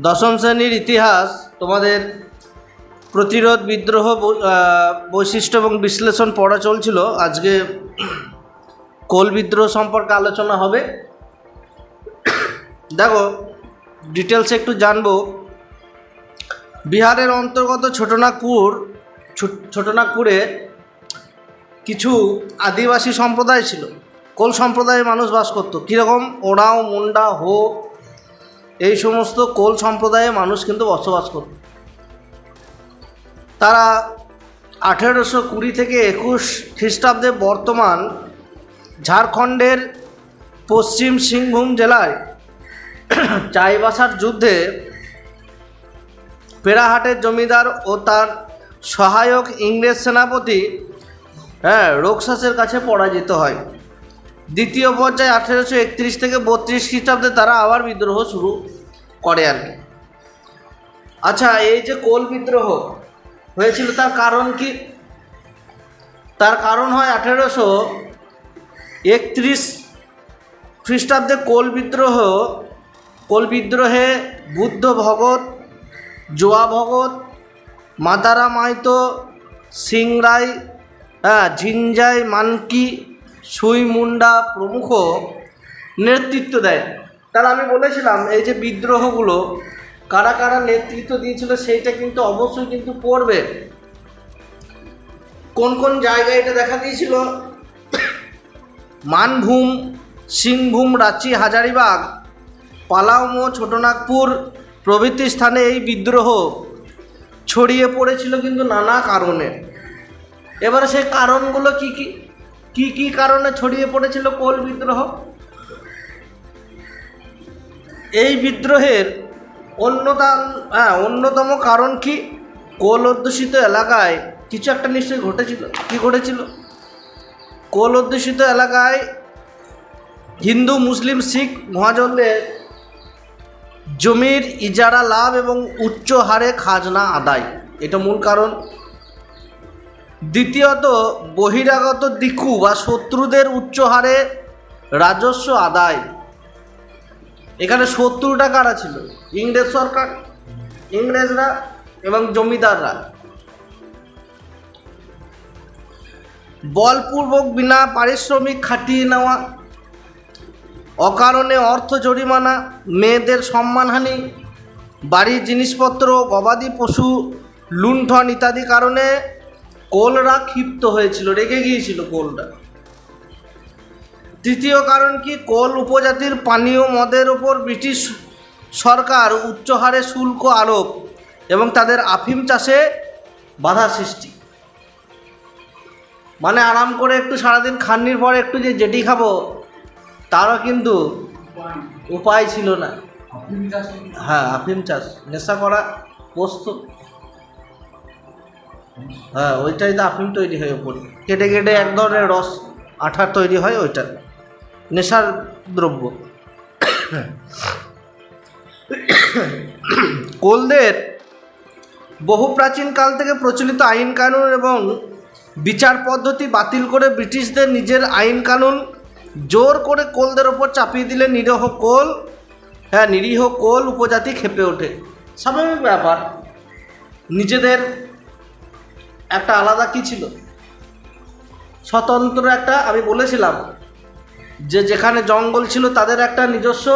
দশম শ্রেণির ইতিহাস তোমাদের প্রতিরোধ বিদ্রোহ বৈশিষ্ট্য এবং বিশ্লেষণ পড়া চলছিল। আজকে কোল বিদ্রোহ সম্পর্কে আলোচনা হবে। দেখো, ডিটেলসে একটু জানব। বিহারের অন্তর্গত ছোটনাগপুর ছোটনাগপুরে কিছু আদিবাসী সম্প্রদায় ছিল। কোল সম্প্রদায়ের মানুষ বাস করতো। কীরকম? ওরাও মুন্ডা, হো এই সমস্ত কোল সম্প্রদায়ের মানুষ কিন্তু বসবাস করত। তারা আঠেরোশো কুড়ি থেকে একুশ খ্রিস্টাব্দে বর্তমান ঝাড়খণ্ডের পশ্চিম সিংভূম জেলায় চাইবাসার যুদ্ধে পেরাহাটের জমিদার ও তার সহায়ক ইংরেজ সেনাপতি হ্যাঁ রোকসাসের কাছে পরাজিত হয়। দ্বিতীয় পর্যায়ে আঠেরোশো একত্রিশ থেকে বত্রিশ খ্রিস্টাব্দে তারা আবার বিদ্রোহ শুরু করে আর কি। আচ্ছা এই যে কোল বিদ্রোহ হয়েছিল তার কারণ কি? তার কারণ হয় আঠেরোশো একত্রিশ খ্রিস্টাব্দে কোল বিদ্রোহ, কোল বিদ্রোহে বুদ্ধ ভগত, জোয়া ভগত মাতারা মাইতো সিংরাই হ্যাঁ ঝিঞ্জাই মানকি সুই মুন্ডা প্রমুখ নেতৃত্ব দেয়। তাহলে আমি বলেছিলাম, এই যে বিদ্রোহগুলো, কারা কারা নেতৃত্ব দিয়েছিল সেইটা কিন্তু অবশ্যই কিন্তু পড়বে। কোন কোন জায়গায় এটা দেখা দিয়েছিল? মানভূম, সিংভূম, রাঁচি, হাজারিবাগ পালাউমো ছোটনাগপুর প্রভৃতি স্থানে এই বিদ্রোহ ছড়িয়ে পড়েছিল কিন্তু নানা কারণে। এবারে সেই কারণগুলো কি কি? কি কি কারণে ছড়িয়ে পড়েছিল কোল বিদ্রোহ? এই বিদ্রোহের অন্যতম হ্যাঁ অন্যতম কারণ কি? কোল অধ্যুষিত এলাকায় কিছু একটা নিশ্চয়ই ঘটেছিল। কি ঘটেছিল? কোল অধ্যুষিত এলাকায় হিন্দু, মুসলিম, শিখ মহাজনদের জমির ইজারা, লাভ এবং উচ্চ হারে খাজনা আদায়। এটা মূল কারণ। দ্বিতীয়ত, বহিরাগত দিকু বা শত্রুদের উচ্চ হারে রাজস্ব আদায়। এখানে শত্রুটা কারা ছিল? ইংরেজ সরকার, ইংরেজরা এবং জমিদাররা। বলপূর্বক বিনা পারিশ্রমিক খাটিয়ে নেওয়া, অকারণে অর্থ জরিমানা, মেয়েদের সম্মানহানি, বাড়ির জিনিসপত্র, গবাদি পশু, লুণ্ঠন ইত্যাদি কারণে কোলরা ক্ষিপ্ত হয়েছিল রেগে গিয়েছিল কোলটা। তৃতীয় কারণ কি? কোল উপজাতির পানীয় মদের ওপর ব্রিটিশ সরকার উচ্চ হারে শুল্ক আরোপ এবং তাদের আফিম চাষে বাধা সৃষ্টি। মানে আরাম করে একটু সারাদিন খান্নির পর একটু যে জেটি খাব তারও কিন্তু উপায় ছিল না। হ্যাঁ আফিম চাষ নেশা করা পোস্ত। হ্যাঁ ওইটাই তো আফিম তৈরি হয় ওপরে কেটে কেটে এক ধরনের রস, আঠার তৈরি হয় ওইটা নেশার দ্রব্য। কোলদের বহু প্রাচীন কাল থেকে প্রচলিত আইন কানুন এবং বিচার পদ্ধতি বাতিল করে ব্রিটিশদের নিজের আইন কানুন জোর করে কোলদের ওপর চাপিয়ে দিলে নিরীহ কোল হ্যাঁ নিরীহ কোল উপজাতি খেপে ওঠে। স্বাভাবিক ব্যাপার। নিজেদের একটা আলাদা কি ছিল? স্বতন্ত্র একটা, আমি বলেছিলাম যে যেখানে জঙ্গল ছিল তাদের একটা নিজস্ব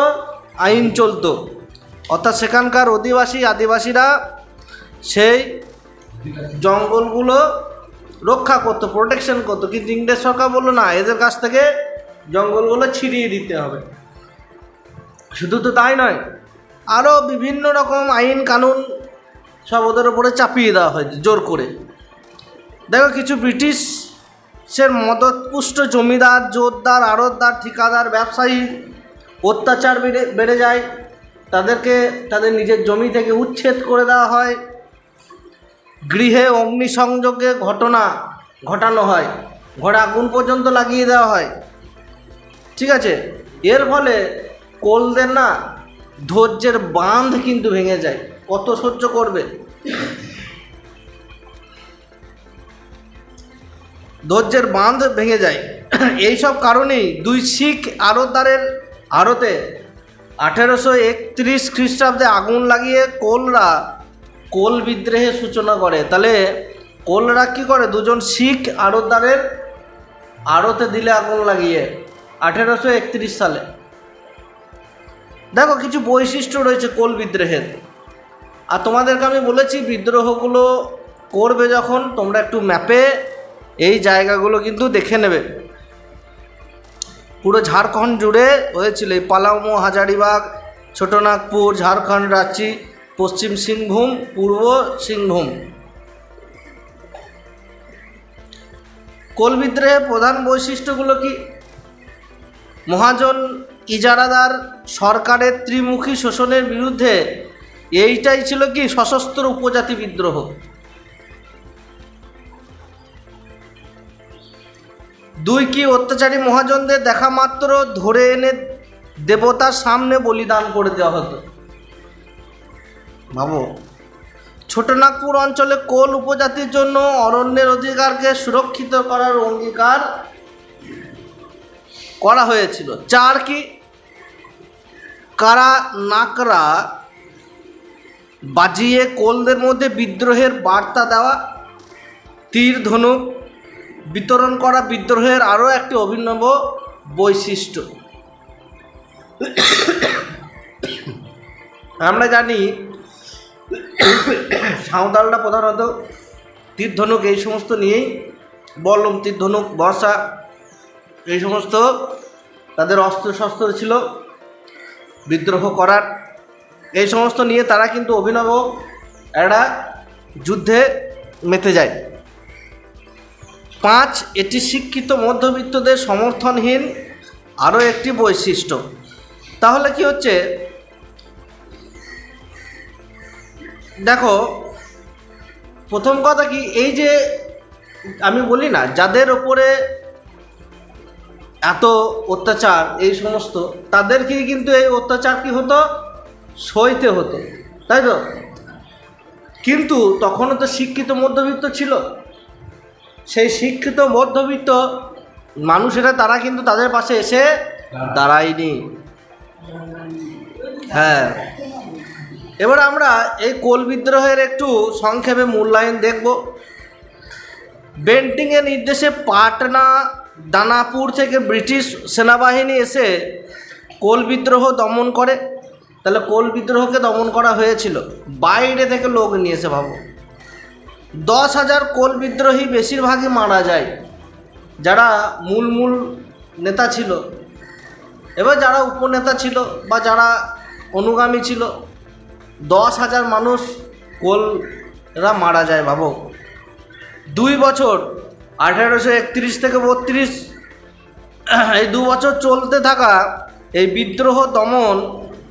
আইন চলতো। অর্থাৎ সেখানকার অধিবাসী, আদিবাসীরা সেই জঙ্গলগুলো রক্ষা করতো প্রোটেকশন করতো। কিন্তু ইংরেজ সরকার বলল, না, এদের কাছ থেকে জঙ্গলগুলো ছিড়িয়ে দিতে হবে। শুধু তো তাই নয় আরও বিভিন্ন রকম আইন কানুন সব ওদের ওপরে চাপিয়ে দেওয়া হয়েছে, জোর করে। দেখো, কিছু ব্রিটিশের মদতপুষ্ট জমিদার, জোরদার, আড়তদার, ঠিকাদার, ব্যবসায়ী, অত্যাচার বেড়ে বেড়ে যায়। তাদেরকে, তাদের নিজের জমি থেকে উচ্ছেদ করে দেওয়া হয়। গৃহে অগ্নিসংযোগে ঘটনা ঘটানো হয়। ঘরে আগুন পর্যন্ত লাগিয়ে দেওয়া হয়। ঠিক আছে? এর ফলে কোলদের না ধৈর্যের বাঁধ কিন্তু ভেঙে যায়। কত সহ্য করবে? ধৈর্যের বাঁধ ভেঙে যায়। এই সব কারণেই দুই শিখ আড়তদারের আড়তে আঠেরোশো একত্রিশ খ্রিস্টাব্দে আগুন লাগিয়ে কোলরা কোল বিদ্রোহের সূচনা করে। তাহলে কোলরা কী করে? দুজন শিখ আড়তদারের আড়তে দিলে আগুন লাগিয়ে আঠেরোশো একত্রিশ সালে। দেখো, কিছু বৈশিষ্ট্য রয়েছে কোল বিদ্রোহের। আর তোমাদেরকে আমি বলেছি, বিদ্রোহগুলো করবে যখন তোমরা একটু ম্যাপে এই জায়গাগুলো কিন্তু দেখে নেবে। পুরো ঝাড়খণ্ড জুড়ে হয়েছিল এই পালামো হাজারিবাগ ছোটনাগপুর, ঝাড়খণ্ড রাঁচি, পশ্চিম সিংভূম, পূর্ব সিংভূম। কোল বিদ্রোহের প্রধান বৈশিষ্ট্যগুলো কি? মহাজন ইজারাদার সরকারের ত্রিমুখী শোষণের বিরুদ্ধে এইটাই ছিল কি সশস্ত্র উপজাতি বিদ্রোহ? দুই কি অত্যাচারী মহাজনদের দেখা মাত্র ধরে এনে দেবতার সামনে বলিদান করে দেওয়া হতো? ভাবো ছোটনাগপুর অঞ্চলে কোল উপজাতির জন্য অরণ্যের অধিকারকে সুরক্ষিত করার অঙ্গীকার করা হয়েছিল। চার কি? কারা নাকরা বাজিয়ে কোলদের মধ্যে বিদ্রোহের বার্তা দেওয়া, তীর ধনুক বিতরণ করা বিদ্রোহের আরও একটি অভিনব বৈশিষ্ট্য। আমরা জানি সাঁওতালরা প্রধানত তীর ধনুক এই সমস্ত নিয়েই বল্লম তীর ধনুক বর্ষা এই সমস্ত তাদের অস্ত্র শস্ত্র ছিল বিদ্রোহ করার। এই সমস্ত নিয়ে তারা কিন্তু অভিনব একটা যুদ্ধে মেতে যায়। পাঁচ, এটি শিক্ষিত মধ্যবিত্তদের সমর্থনহীন আরও একটি বৈশিষ্ট্য। তাহলে কি হচ্ছে? দেখো, প্রথম কথা কি, এই যে আমি বলি না, যাদের ওপরে এত অত্যাচার, এই সমস্ত তাদেরকে কিন্তু এই অত্যাচার কি হতো? সইতে হতো। তাই তো? কিন্তু তখনও তো শিক্ষিত মধ্যবিত্ত ছিল। সেই শিক্ষিত মধ্যবিত্ত মানুষেরা তারা কিন্তু তাদের পাশে এসে দাঁড়ায়নি। হ্যাঁ। এবার আমরা এই কোল বিদ্রোহের একটু সংক্ষেপে মূল্যায়ন দেখব। বেন্টিংয়ের নির্দেশে পাটনা দানাপুর থেকে ব্রিটিশ সেনাবাহিনী এসে কোল বিদ্রোহ দমন করে। তাহলে কোল বিদ্রোহকে দমন করা হয়েছিল। বাইরে থেকে লোক নিয়ে এসে ভাবো। দশ হাজার কোল বিদ্রোহী বেশিরভাগই মারা যায়, যারা মূল মূল নেতা ছিল। এবার যারা উপনেতা ছিল বা যারা অনুগামী ছিল, দশ হাজার মানুষ কোলরা মারা যায়, ভাবো। দুই বছর, আঠেরোশো একত্রিশ থেকে বত্রিশ, এই দু বছর চলতে থাকা এই বিদ্রোহ দমন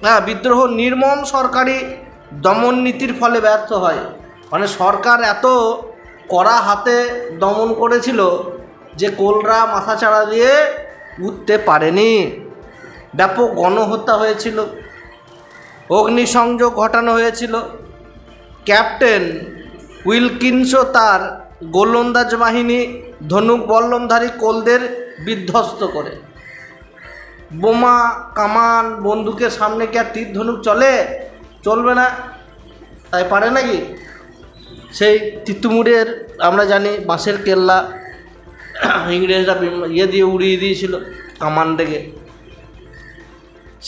হ্যাঁ বিদ্রোহ নির্মম সরকারি দমন নীতির ফলে ব্যর্থ হয়। মানে সরকার এত কড়া হাতে দমন করেছিল যে কোলরা মাথা চাড়া দিয়ে উঠতে পারেনি। ব্যাপক গণহত্যা হয়েছিল, অগ্নিসংযোগ ঘটানো হয়েছিল। ক্যাপ্টেন উইলকিনসও তার গোলন্দাজ বাহিনী ধনুক বল্লমধারী কোলদের বিধ্বস্ত করে। বোমা, কামান, বন্দুকের সামনে কি আর তীর ধনুক চলে? চলবে না? তাই পারে নাকি? সেই তিতুমুরের আমরা জানি বাঁশের কেল্লা, ইংরেজরা ইয়ে দিয়ে উড়িয়ে দিয়েছিল কামান থেকে।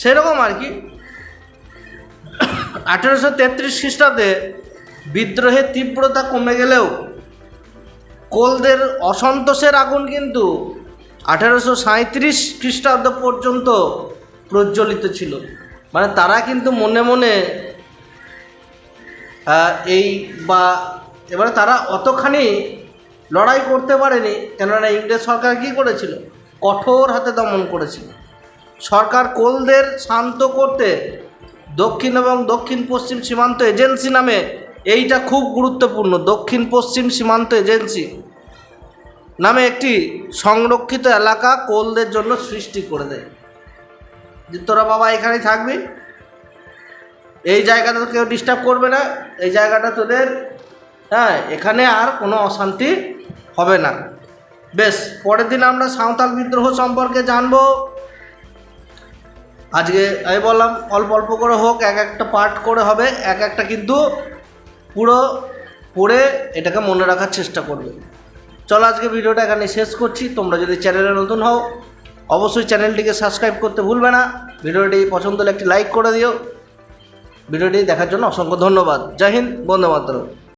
সেরকম আর কি। আঠেরোশো তেত্রিশ খ্রিস্টাব্দে বিদ্রোহের তীব্রতা কমে গেলেও কোলদের অসন্তোষের আগুন কিন্তু আঠেরোশো সাঁত্রিশ খ্রিস্টাব্দ পর্যন্ত প্রজ্বলিত ছিল। মানে তারা কিন্তু মনে মনে এই বা এবারে তারা অতখানি লড়াই করতে পারেনি, কেননা ইংরেজ সরকার কী করেছিল? কঠোর হাতে দমন করেছিল। সরকার কোলদের শান্ত করতে দক্ষিণ এবং দক্ষিণ পশ্চিম সীমান্ত এজেন্সি নামে এইটা খুব গুরুত্বপূর্ণ, দক্ষিণ পশ্চিম সীমান্ত এজেন্সি নামে একটি সংরক্ষিত এলাকা কোলদের জন্য সৃষ্টি করে দেয়। যে তোরা বাবা এখানেই থাকবি? এই জায়গাটা তো কেউ ডিস্টার্ব করবে না, এই জায়গাটা তোদের হ্যাঁ এখানে আর কোনো অশান্তি হবে না। বেশ, পরের দিন আমরা সাঁওতাল বিদ্রোহ সম্পর্কে জানব। আজকে আমি বললাম, অল্প অল্প করে হোক, এক একটা পার্ট করে হবে, এক একটা কিন্তু পুরো পড়ে এটাকে মনে রাখার চেষ্টা করবে। চলো আজকে ভিডিওটা এখানে শেষ করছি। তোমরা যদি চ্যানেলে নতুন হও, অবশ্যই চ্যানেলটিকে সাবস্ক্রাইব করতে ভুলবে না। ভিডিওটি পছন্দ হলে একটি লাইক করে দিও। ভিডিওটি দেখার জন্য অসংখ্য ধন্যবাদ। জয় হিন্দ